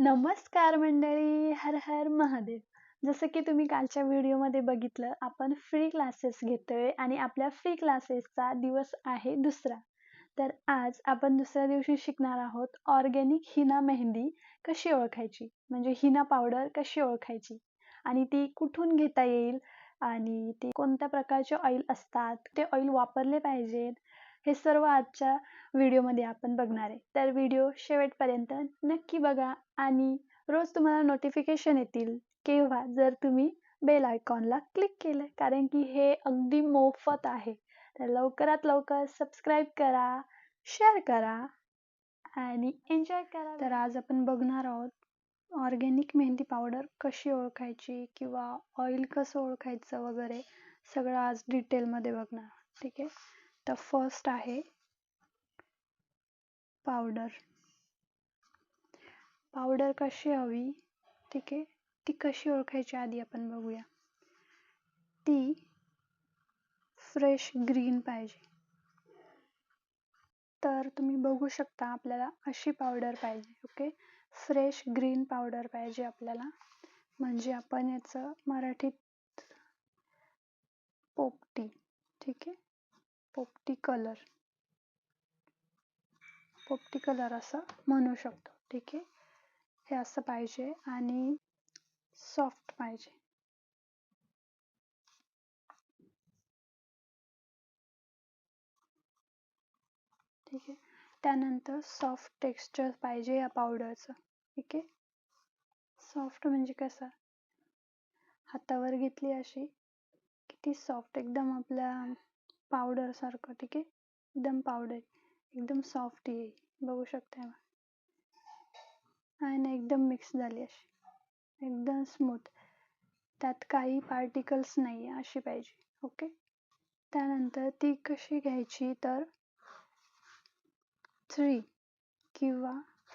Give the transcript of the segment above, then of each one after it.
नमस्कार मंडळी हर हर महादेव. जसं की तुम्ही कालच्या व्हिडिओमध्ये बघितलं आपण फ्री क्लासेस घेतोय आणि आपल्या फ्री क्लासेसचा दिवस आहे दुसरा. तर आज आपण दुसऱ्या दिवशी शिकणार आहोत ऑर्गॅनिक हिना मेहंदी कशी ओळखायची? म्हणजे हिना पावडर कशी ओळखायची? आणि ती कुठून घेता येईल? आणि ती कोणत्या प्रकारचे ऑइल असतात? ते ऑइल वापरले पाहिजेत. हे सर्व आजच्या व्हिडिओमध्ये आपण बघणार आहे. तर व्हिडिओ शेवटपर्यंत नक्की बघा आणि रोज तुम्हाला नोटिफिकेशन येतील केव्हा जर तुम्ही बेल आयकॉनला क्लिक केलं. कारण की हे अगदी मोफत आहे. तर लवकरात लवकर सबस्क्राईब करा शेअर करा आणि एन्जॉय करा. तर आज आपण बघणार आहोत ऑर्गॅनिक मेहंदी पावडर कशी ओळखायची किंवा ऑइल कसं ओळखायचं वगैरे सगळं आज डिटेलमध्ये बघणार ठीक आहे? तर फर्स्ट आहे पावडर पावडर कशी हवी? ठीक आहे. ती कशी ओळखायची आधी आपण बघूया. ती फ्रेश ग्रीन पाहिजे. तर तुम्ही बघू शकता आपल्याला अशी पावडर पाहिजे ओके फ्रेश ग्रीन पावडर पाहिजे आपल्याला. म्हणजे आपण याचं मराठीत पोपटी ठीक आहे? पोपटी कलर पोपटी कलर असं म्हणू शकतो. ठीक आहे? हे असं पाहिजे आणि सॉफ्ट पाहिजे. ठीक आहे? त्यानंतर सॉफ्ट टेक्स्चर पाहिजे या पावडरचं ठीक आहे? सॉफ्ट म्हणजे कसं? हातावर घेतली अशी किती सॉफ्ट एकदम आपल्या पावडर सारखं ठीक आहे? एकदम पावडर एकदम सॉफ्ट येईल बघू शकता आणि एकदम मिक्स झाली अशी. एकदम स्मूथ त्यात काही पार्टिकल्स नाही आहे अशी पाहिजे ओके त्यानंतर ती कशी घ्यायची तर थ्री किंवा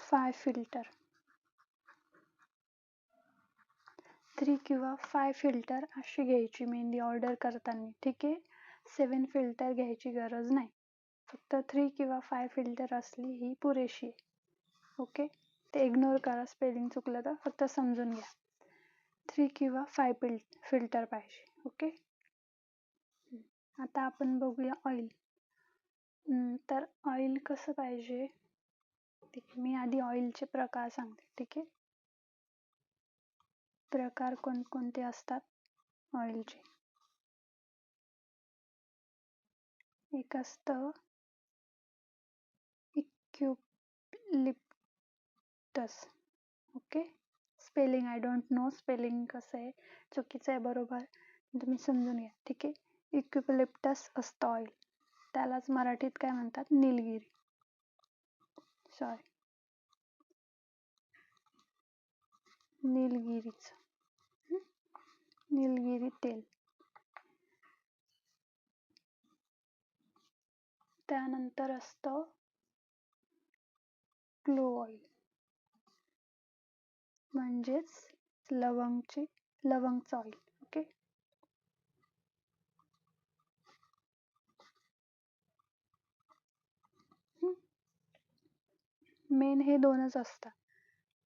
फाय फिल्टर थ्री किंवा फाय फिल्टर अशी घ्यायची मेहंदी ऑर्डर करताना ठीक आहे? सेवन फिल्टर घ्यायची गरज नाही. फक्त थ्री किंवा फाय फिल्टर असली ही पुरेशी आहे. ओके? ते इग्नोर करा स्पेलिंग चुकलं तर फक्त समजून घ्या. थ्री किंवा फाय फिल फिल्टर पाहिजे. ओके? आता आपण बघूया ऑइल. तर oil कसं पाहिजे? मी आधी ऑइलचे प्रकार सांगते ठीक आहे? प्रकार कोणकोणते असतात? ऑइलचे. एक असतं. Eucalyptus okay? Spelling I don't know spelling कसं आहे? चुकीचं आहे बरोबर. तुम्ही समजून घ्या. ठीक आहे? इक्युलिप्टस असतं ऑइल त्यालाच मराठीत काय म्हणतात? निलगिरी. सॉरी निलगिरीचं. निलगिरी तेल. त्यानंतर असतं क्लो ऑइल म्हणजेच लवंगची लवंगचं ऑइल ओके मेन हे दोनच असतात.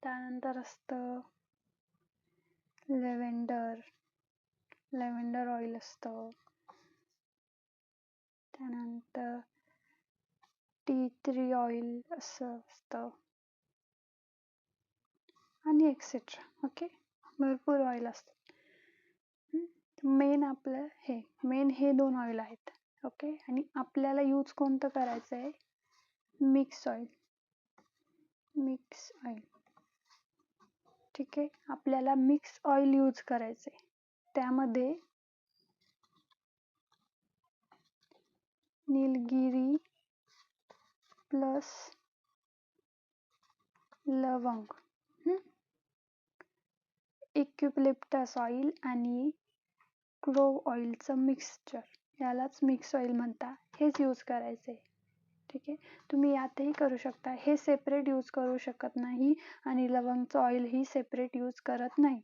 त्यानंतर असतं लेव्हेंडर लेव्हेंडर ऑइल असतं. त्यानंतर टी थ्री ऑइल असं असतं. आणि एक्सेट्रा ओके भरपूर ऑइल असतात. मेन आपलं हे मेन हे दोन ऑइल आहेत. ओके आणि आपल्याला यूज कोणतं करायचं आहे मिक्स ऑइल मिक्स ऑइल ठीक? आहे आपल्याला मिक्स ऑइल यूज करायचं आहे त्यामध्ये निलगिरी plus लवंग. इक्युप्लिप्टस ऑइल आणि क्लोव ऑइलचं मिक्सचर यालाच मिक्स ऑइल म्हणता. हेच यूज करायचे ठीक आहे? तुम्ही यातही करू शकता. हे सेपरेट यूज करू शकत नाही आणि लवंगचं ऑइलही सेपरेट यूज करत नाही.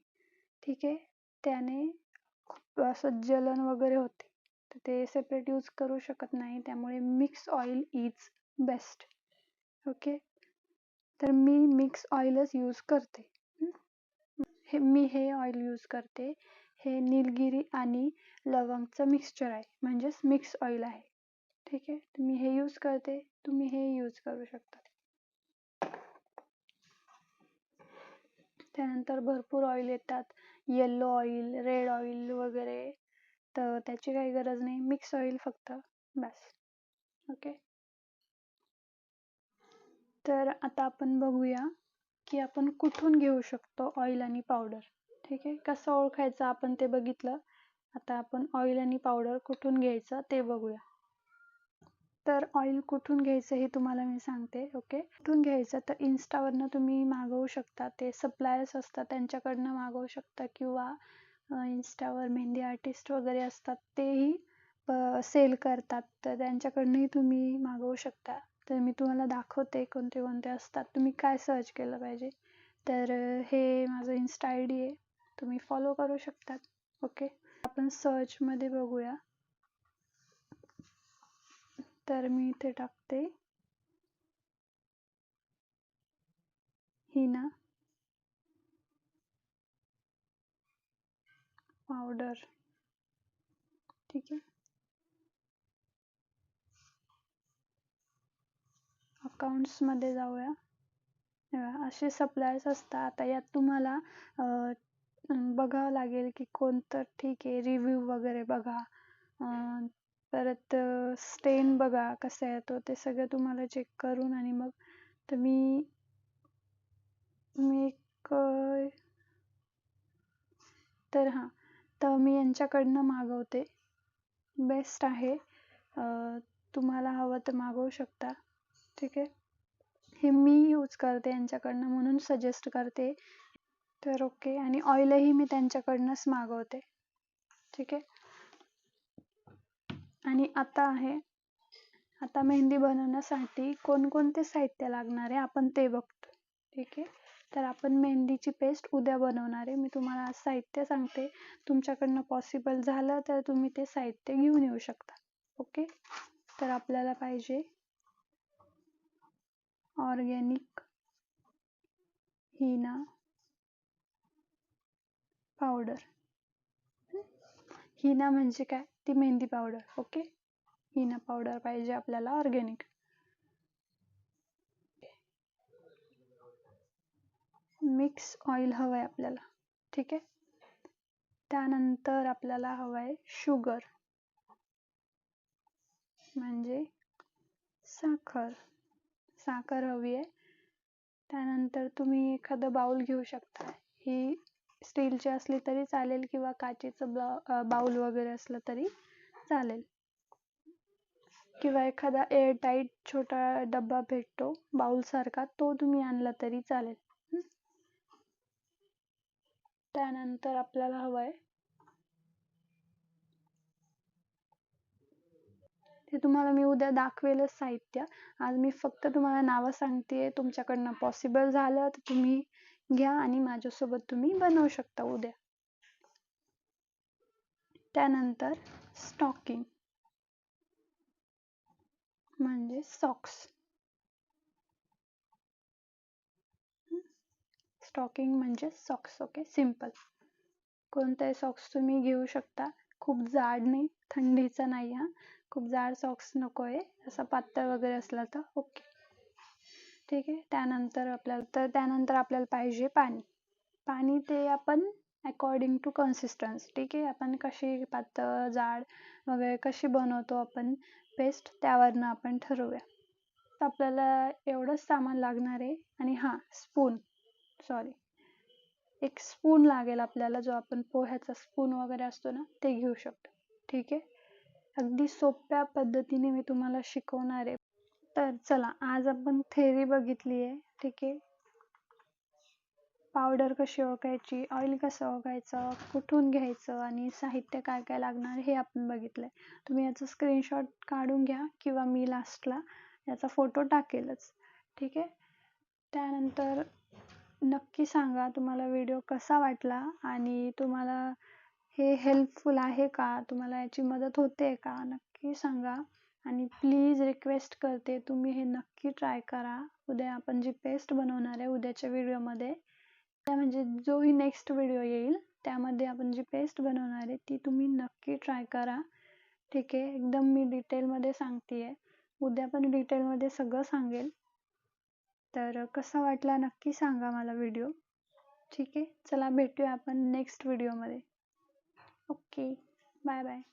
ठीक आहे? त्याने खूप असं जलन वगैरे होते. तर ते सेपरेट यूज करू शकत नाही. त्यामुळे mix oil is best okay. तर मी मिक्स ऑइलच यूज करते. हे? मी हे ऑइल यूज करते. हे निलगिरी आणि लवंगचं मिक्सचर आहे. म्हणजेच मिक्स ऑइल आहे. ठीक आहे? तर मी हे यूज करते. तुम्ही हे यूज करू शकता. त्यानंतर भरपूर ऑइल येतात. येल्लो ऑइल रेड ऑइल वगैरे. तर त्याची काही गरज नाही. मिक्स ऑइल फक्त. बस. ओके? तर आता आपण बघूया की आपण कुठून घेऊ शकतो ऑइल आणि पावडर ठीक आहे? कसं ओळखायचं आपण ते बघितलं? आता आपण ऑइल आणि पावडर कुठून घ्यायचं ते बघूया. तर ऑइल कुठून घ्यायचं हे तुम्हाला मी सांगते ओके कुठून घ्यायचं? तर इन्स्टावरनं तुम्ही मागवू शकता. ते सप्लायर्स असतात त्यांच्याकडनं मागवू शकता किंवा इन्स्टावर मेहंदी आर्टिस्ट वगैरे असतात तेही सेल करतात. तर त्यांच्याकडनंही तुम्ही मागवू शकता. तर मी तुम्हाला दाखवते कोणते कोणते असतात. तुम्ही काय सर्च केलं पाहिजे? तर हे माझं इन्स्टा आय डी आहे. तुम्ही फॉलो करू शकतात. ओके आपण सर्चमध्ये बघूया. तर मी इथे टाकते. हिना. पावडर ठीक आहे? अकाउंट्समध्ये जाऊया. असे सप्लायर्स असतात. आता यात तुम्हाला बघावं लागेल की कोणतं ठीक आहे. रिव्ह्यू वगैरे बघा. परत स्टेन बघा कसा येतो. ते सगळं तुम्हाला चेक करून आणि मग तुम्ही मी एक तर हां. तर मी यांच्याकडनं मागवते. बेस्ट आहे. तुम्हाला हवं तर मागवू शकता. ठीक आहे. हे मी यूज करते यांच्याकडनं म्हणून सजेस्ट करते. तर ओके आणि ऑईलही मी त्यांच्याकडनंच मागवते. ठीक आहे. आणि आता आहे आता मेहंदी बनवण्यासाठी कोणकोणते साहित्य लागणार आहे आपण ते बघतो. ठीक आहे. तर आपण मेहंदीची पेस्ट उद्या बनवणार आहे. मी तुम्हाला आज साहित्य सांगते. तुमच्याकडनं पॉसिबल झालं तर तुम्ही ते साहित्य घेऊन येऊ शकता. ओके तर आपल्याला पाहिजे ऑर्गॅनिक, हिना पावडर. हिना म्हणजे काय? ती mehndi powder, okay? Henna powder पाहिजे आपल्याला ऑर्गॅनिक. मिक्स ऑइल हवं आपल्याला, ठीक आहे? त्यानंतर आपल्याला हवं शुगर, म्हणजे साखर. साखर हवी आहे. त्यानंतर तुम्ही एखादं बाउल घेऊ शकता. ही स्टीलची असली तरी चालेल किंवा काचेचं बाउल वगैरे असलं तरी चालेल. किंवा एखादा एअरटाईट छोटा डब्बा भेटतो बाउलसारखा तो तुम्ही आणला तरी चालेल. त्यानंतर आपल्याला हवं आहे ते तुम्हाला मी उद्या दाखवेलच साहित्य. आज मी फक्त तुम्हाला नावं सांगते. तुमच्याकडनं पॉसिबल झालं तर तुम्ही घ्या आणि माझ्यासोबत तुम्ही बनवू शकता उद्या. त्यानंतर स्टॉकिंग म्हणजे सॉक्स स्टॉकिंग म्हणजे सॉक्स ओके सिंपल कोणताही सॉक्स तुम्ही घेऊ शकता. खूप जाड नाही थंडीचा नाही हा. खूप जाड सॉक्स नको आहे. असं पातळ वगैरे असला तर ओके ठीक आहे. त्यानंतर आपल्याला तर त्यानंतर आपल्याला पाहिजे पाणी. पाणी ते आपण अकॉर्डिंग टू कन्सिस्टन्स ठीक आहे. आपण कशी पातळ जाड वगैरे कशी बनवतो आपण पेस्ट त्यावरनं आपण ठरवूया. तर आपल्याला एवढंच सामान लागणार आहे. आणि हां स्पून सॉरी एक स्पून लागेल आपल्याला जो आपण पोह्याचा स्पून वगैरे असतो ना ते घेऊ शकतो. ठीक आहे? अगदी सोप्या पद्धतीने मी तुम्हाला शिकवणार आहे. तर चला आज आपण थेरी बघितली आहे ठीक आहे? पावडर कशी ओळखायची ऑइल कसं ओळखायचं कुठून घ्यायचं आणि साहित्य काय काय लागणार हे आपण बघितलंय. तुम्ही याचा स्क्रीनशॉट काढून घ्या किंवा मी लास्टला याचा फोटो टाकेलच ठीक आहे? त्यानंतर नक्की सांगा तुम्हाला व्हिडिओ कसा वाटला आणि तुम्हाला हे हेल्पफुल आहे का? तुम्हाला याची मदत होते का? नक्की सांगा. आणि प्लीज रिक्वेस्ट करते तुम्ही हे नक्की ट्राय करा. उद्या आपण जी पेस्ट बनवणार आहे उद्याच्या व्हिडिओमध्ये त्या म्हणजे जोही नेक्स्ट व्हिडिओ येईल त्यामध्ये आपण जी पेस्ट बनवणार आहे ती तुम्ही नक्की ट्राय करा. ठीक आहे? एकदम मी डिटेलमध्ये सांगते आहे उद्या पण डिटेलमध्ये सगळं सांगेल. तर कसा वाटला नक्की सांगा मला व्हिडिओ ठीक आहे? चला भेटूया आपण नेक्स्ट व्हिडिओमध्ये ओके बाय बाय.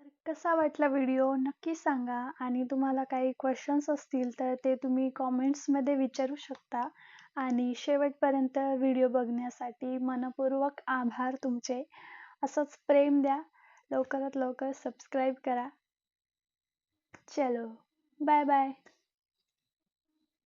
तर कसा वाटला व्हिडिओ नक्की सांगा आणि तुम्हाला काही क्वेश्चन्स असतील तर ते तुम्ही कॉमेंट्समध्ये विचारू शकता. आणि शेवटपर्यंत व्हिडिओ बघण्यासाठी मनपूर्वक आभार तुमचे. असंच प्रेम द्या. लवकरात लवकर सबस्क्राईब करा. चलो बाय बाय.